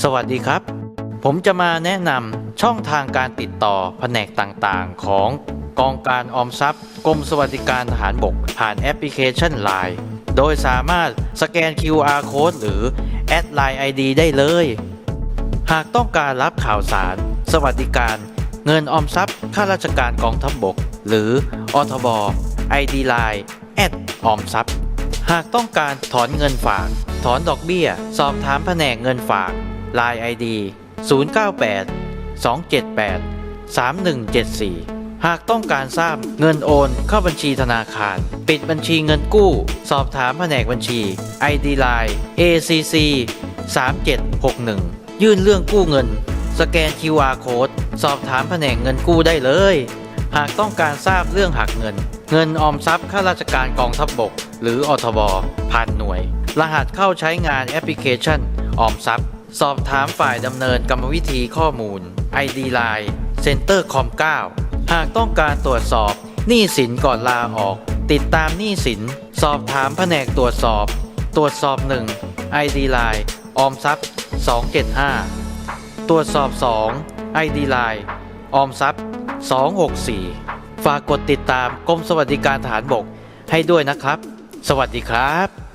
สวัสดีครับ ผมจะมาแนะนำช่องทางการติดต่อแผนกต่างๆ ของกองการออมทรัพย์กรมสวัสดิการทหารบก ผ่านแอปพลิเคชัน Line โดยสามารถสแกน QR Code หรือแอด Line ID ได้เลย หากต้องการรับข่าวสาร สวัสดิการ เงินออมทรัพย์ ข้าราชการกองทัพบบก หรืออทบ ID Line แอดออมทรัพย์ หากต้องการถอนเงินฝาก ถอนดอกเบี้ย สอบถามแผนกเงินฝาก Line ID 098 278 3174 หากต้องการทราบเงินโอนเข้าบัญชีธนาคาร ปิดบัญชีเงินกู้ สอบถามแผนกบัญชี ID Line ACC 3761 ยื่นเรื่องกู้เงิน สแกน QR Code สอบถามแผนกเงินกู้ได้เลย หากต้องการทราบเรื่องหักเงิน เงินออมทรัพย์ข้าราชการกองทัพบบก หรืออทบผ่านหน่วย รหัสเข้าใช้งานแอปพลิเคชันออมทรัพย์ สอบถามฝ่ายดำเนินกรรมวิธีข้อมูล ID Line Center Com 9 หากต้องการตรวจสอบหนี้สินก่อนลาออก ติดตามหนี้สิน สอบถามแผนกตรวจสอบ ตรวจสอบ 1 ID Line ออมทรัพย์ 275 ตรวจสอบ 2 ID Line ออมทรัพย์ 264 ฝากกดติดตามกรมสวัสดิการฐานบกให้ด้วยนะครับ สวัสดีครับ